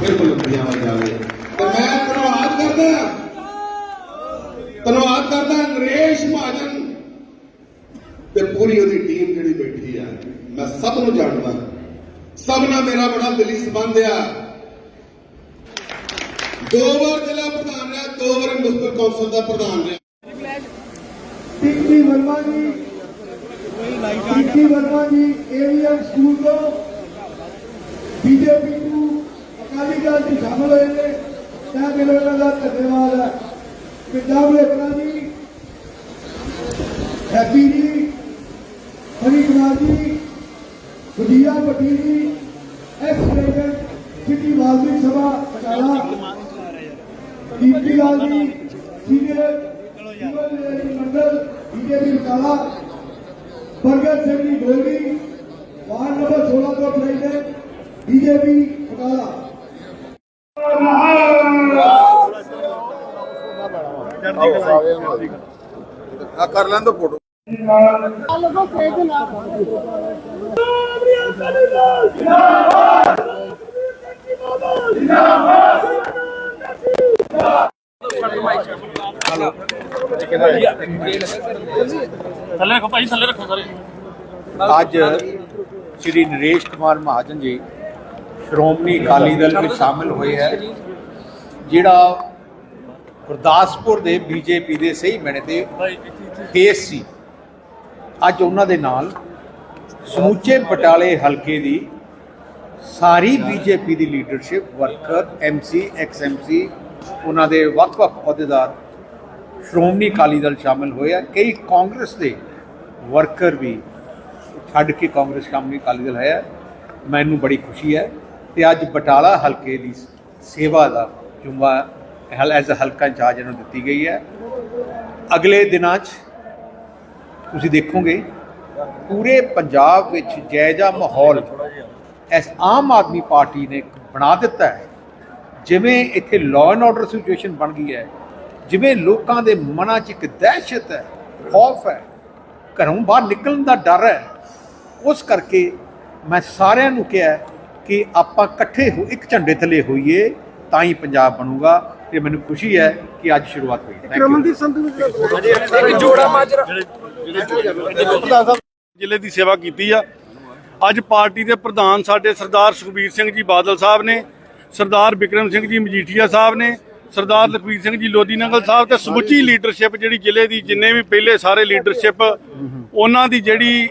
ਬਿਲਕੁਲ ਪੰਜਾਬ ਜਾਵੇ ਤੇ ਮੈਂ ਧੰਨਵਾਦ ਕਰਦਾ। ਧੰਨਵਾਦ ਕਰਦਾ ਨਰੇਸ਼ ਮਹਾਜਨ। ਤੇ ਪੂਰੀ ਉਹਦੀ ਟੀਮ ਜਿਹੜੀ ਬੈਠੀ ਆ, ਮੈਂ ਸਭ ਨੂੰ ਜਾਣਦਾ। ਸਭ ਨਾਲ ਮੇਰਾ ਬੜਾ ਦਿਲੀ ਸੰਬੰਧ ਆ। ਦੋ ਵਾਰ ਜ਼ਿਲ੍ਹਾ ਪ੍ਰਧਾਨ ਰਿਹਾ, ਦੋ ਵਾਰ ਮੁਸਤਫਾ ਕੌਂਸਲ ਦਾ ਪ੍ਰਧਾਨ ਰਿਹਾ। ਟਿੱਕੀ ਵਰਮਾ ਜੀ ਟਿੱਕੀ ਵਰਮਾ ਜੀ, ਏਵੀਐਮ ਸਕੂਲ ਤੋਂ, ਬੀਜੇਪੀ ਨੂੰ ਅਕਾਲੀ ਦਲ ਚ ਸ਼ਾਮਲ ਹੋਏ ਨੇ ਤਾਂ ਦਿਲੋਂ ਇਹਨਾਂ ਦਾ ਧੰਨਵਾਦ ਹੈ ਪੰਜਾਬ ਲੇਖਣਾ ਜੀ ਹੈਪੀ ਜੀ ਹਰੀ ਕੁਮਾਰ ਜੀ ਵਧੀਆ Bhatti ji ex president city Valmik ਸਭਾ ਬਟਾਲਾ ਦੀਪੀ ਲਾਲ ਜੀ ਸੀਨੀਅਰ ਜੀਵਨ ਮੰਡਲ ਬੀਜੇਪੀ ਬਟਾਲਾ ਬਰਗਰ ਸਿੰਘ ਜੀ ਗੋਲਡੀ ਵਾਰਡ ਨੰਬਰ 16 ਤੋਂ ਪ੍ਰੈਜ਼ੀਡੈਂਟ ਬੀਜੇਪੀ ਬਟਾਲਾ ਆ ਕਰ ਲੈਣ ਦੋ ਫੋਟੋ ਥੱਲੇ ਰੱਖੋ ਭਾਈ, ਥੱਲੇ ਰੱਖੋ ਸਾਰੇ। ਅੱਜ ਸ਼੍ਰੀ ਨਰੇਸ਼ ਕੁਮਾਰ ਮਹਾਜਨ ਜੀ ਸ਼੍ਰੋਮਣੀ ਅਕਾਲੀ ਦਲ ਵਿੱਚ ਸ਼ਾਮਿਲ ਹੋਏ ਹੈ, ਜਿਹੜਾ ਗੁਰਦਾਸਪੁਰ ਦੇ ਬੀਜੇਪੀ ਦੇ ਸਹੀ ਮੈਨੇ ਤੇ ਕੇਸ ਸੀ ਅੱਜ ਉਹਨਾਂ ਦੇ ਨਾਲ ਸਮੁੱਚੇ ਬਟਾਲੇ ਹਲਕੇ ਦੀ ਸਾਰੀ ਬੀਜੇਪੀ ਦੀ leadership worker MC ex MC ਉਹਨਾਂ ਦੇ ਵੱਖ-ਵੱਖ ਅਹੁਦੇਦਾਰ ਸ਼੍ਰੋਮਣੀ ਅਕਾਲੀ ਦਲ ਸ਼ਾਮਿਲ ਹੋਏ ਆ। ਕਈ ਕਾਂਗਰਸ ਦੇ ਵਰਕਰ ਵੀ ਛੱਡ ਕੇ ਕਾਂਗਰਸ ਸ਼੍ਰੋਮਣੀ ਅਕਾਲੀ ਦਲ ਹੈ। ਮੈਨੂੰ ਬੜੀ ਖੁਸ਼ੀ ਹੈ ਤੇ ਅੱਜ ਬਟਾਲਾ ਹਲਕੇ ਦੀ ਸੇਵਾ ਦਾ ਜੁਮਾ ਹਲ ਐਜ਼ ਹਲਕਾ ਇੰਚਾਰਜ ਇਹਨੂੰ ਦਿੱਤੀ ਗਈ ਹੈ। ਅਗਲੇ ਦਿਨਾਂ 'ਚ ਤੁਸੀਂ ਦੇਖੋਗੇ, ਪੂਰੇ ਪੰਜਾਬ ਵਿੱਚ ਜੈਜਾ ਮਾਹੌਲ ਇਸ ਆਮ ਆਦਮੀ ਪਾਰਟੀ ਨੇ ਬਣਾ ਦਿੱਤਾ ਹੈ। ਜਿਵੇਂ ਇੱਥੇ ਲਾਅ ਐਂਡ ਆਰਡਰ ਸਿਚੁਏਸ਼ਨ ਬਣ ਗਈ ਹੈ, ਜਿਵੇਂ ਲੋਕਾਂ ਦੇ ਮਨਾਂ 'ਚ ਇੱਕ ਦਹਿਸ਼ਤ ਹੈ, ਖੌਫ ਹੈ, ਘਰੋਂ ਬਾਹਰ ਨਿਕਲਣ ਦਾ ਡਰ ਹੈ, ਉਸ ਕਰਕੇ ਮੈਂ ਸਾਰਿਆਂ ਨੂੰ ਕਿਹਾ ਕਿ ਆਪਾਂ ਇਕੱਠੇ ਹੋ, ਇੱਕ ਝੰਡੇ ਥੱਲੇ ਹੋਈਏ, ਤਾਂ ਹੀ ਪੰਜਾਬ ਬਣੂਗਾ। ਤੇ ਮੈਨੂੰ ਖੁਸ਼ੀ ਹੈ ਕਿ ਅੱਜ ਸ਼ੁਰੂਆਤ ਹੋਈ। You. ਰਮਨਦੀਪ ਸੰਧੂ ਨੂੰ ਜ਼ਿਲ੍ਹੇ ਦੀ ਸੇਵਾ ਕੀਤੀ ਆ। ਅੱਜ ਪਾਰਟੀ ਦੇ ਪ੍ਰਧਾਨ ਸਾਡੇ ਸਰਦਾਰ ਸੁਖਬੀਰ ਸਿੰਘ ਜੀ ਬਾਦਲ ਸਾਹਿਬ ਨੇ ਸਰਦਾਰ ਵਿਕਰਮ ਸਿੰਘ ਜੀ ਮਜੀਠੀਆ ਸਾਹਿਬ ਨੇ ਸਰਦਾਰ ਲਖਵੀਰ ਸਿੰਘ ਜੀ ਲੋਧੀ ਨੰਗਲ ਸਾਹਿਬ ਤੇ ਸਮੁੱਚੀ ਲੀਡਰਸ਼ਿਪ ਜਿਹੜੀ ਜ਼ਿਲ੍ਹੇ ਦੀ ਜਿੰਨੇ ਵੀ ਪਹਿਲੇ ਸਾਰੇ ਲੀਡਰਸ਼ਿਪ ਉਹਨਾਂ ਦੀ ਜਿਹੜੀ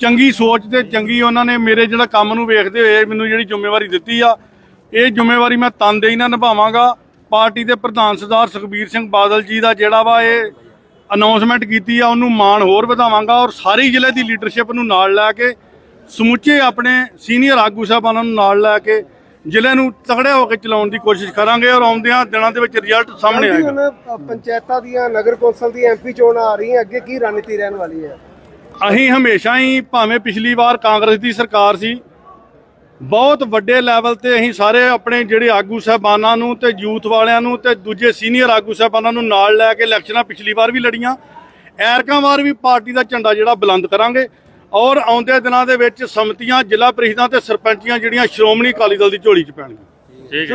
ਚੰਗੀ ਸੋਚ ਤੇ ਚੰਗੀ ਉਹਨਾਂ ਨੇ ਮੇਰੇ ਜਿਹੜਾ ਕੰਮ ਨੂੰ ਵੇਖਦੇ ਹੋਏ ਮੈਨੂੰ ਜਿਹੜੀ ਜ਼ਿੰਮੇਵਾਰੀ ਦਿੱਤੀ ਆ ਇਹ ਜ਼ਿੰਮੇਵਾਰੀ ਮੈਂ ਤਨਦੇਹੀ ਨਾਲ ਨਿਭਾਵਾਂਗਾ। ਪਾਰਟੀ ਦੇ ਪ੍ਰਧਾਨ ਸਰਦਾਰ ਸੁਖਬੀਰ ਸਿੰਘ ਬਾਦਲ ਜੀ ਦਾ ਜਿਹੜਾ ਵਾ ਇਹ ਅਨਾਉਂਸਮੈਂਟ ਕੀਤੀ ਆ ਉਹਨੂੰ ਮਾਣ ਹੋਰ ਵਧਾਵਾਂਗਾ ਔਰ ਸਾਰੀ ਜ਼ਿਲ੍ਹੇ ਦੀ ਲੀਡਰਸ਼ਿਪ ਨੂੰ ਨਾਲ ਲੈ ਕੇ ਸਮੁੱਚੇ ਆਪਣੇ ਸੀਨੀਅਰ ਆਗੂ ਸਾਹਿਬਾਨਾਂ ਨੂੰ ਨਾਲ ਲੈ ਕੇ ਜ਼ਿਲ੍ਹੇ ਨੂੰ ਤਗੜੇ ਹੋ ਕੇ ਚਲਾਉਣ ਦੀ ਕੋਸ਼ਿਸ਼ ਕਰਾਂਗੇ ਔਰ ਆਉਂਦਿਆਂ ਦਿਨਾਂ ਦੇ ਵਿੱਚ ਰਿਜ਼ਲਟ ਸਾਹਮਣੇ ਆਏਗਾ। ਪੰਚਾਇਤਾਂ ਦੀਆਂ ਨਗਰ ਕੌਂਸਲ ਦੀ ਐਮਪੀ ਚੋਣਾਂ ਆ ਰਹੀਆਂ ਅੱਗੇ ਕੀ ਰਣਨੀਤੀ ਰਹਿਣ ਵਾਲੀ ਹੈ? ਅਸੀਂ ਹਮੇਸ਼ਾ ਹੀ ਭਾਵੇਂ ਪਿਛਲੀ ਵਾਰ ਕਾਂਗਰਸ ਦੀ ਸਰਕਾਰ ਸੀ ਬਹੁਤ ਵੱਡੇ ਲੈਵਲ ਤੇ ਅਸੀਂ ਸਾਰੇ ਆਪਣੇ ਜਿਹੜੇ ਆਗੂ ਸਾਹਿਬਾਨਾਂ ਨੂੰ ਤੇ ਯੂਥ ਵਾਲਿਆਂ ਨੂੰ ਤੇ ਦੂਜੇ ਸੀਨੀਅਰ ਆਗੂ ਸਾਹਿਬਾਨਾਂ ਨੂੰ ਨਾਲ ਲੈ ਕੇ ਇਲੈਕਸ਼ਨਾਂ ਪਿਛਲੀ ਵਾਰ ਵੀ ਲੜੀਆਂ। ਐਰਕਾਂ ਵਾਰ ਵੀ ਪਾਰਟੀ ਦਾ ਝੰਡਾ ਜਿਹੜਾ ਬੁਲੰਦ ਕਰਾਂਗੇ ਔਰ ਆਉਂਦੇ ਦਿਨਾਂ ਦੇ ਵਿੱਚ ਸਮਤੀਆਂ, ਜ਼ਿਲ੍ਹਾ ਪ੍ਰੀਸ਼ਦਾਂ ਤੇ ਸਰਪੰਚੀਆਂ ਜਿਹੜੀਆਂ ਸ਼੍ਰੋਮਣੀ ਅਕਾਲੀ ਦਲ ਦੀ ਝੋਲੀ 'ਚ ਪੈਣਗੀਆਂ। ਠੀਕ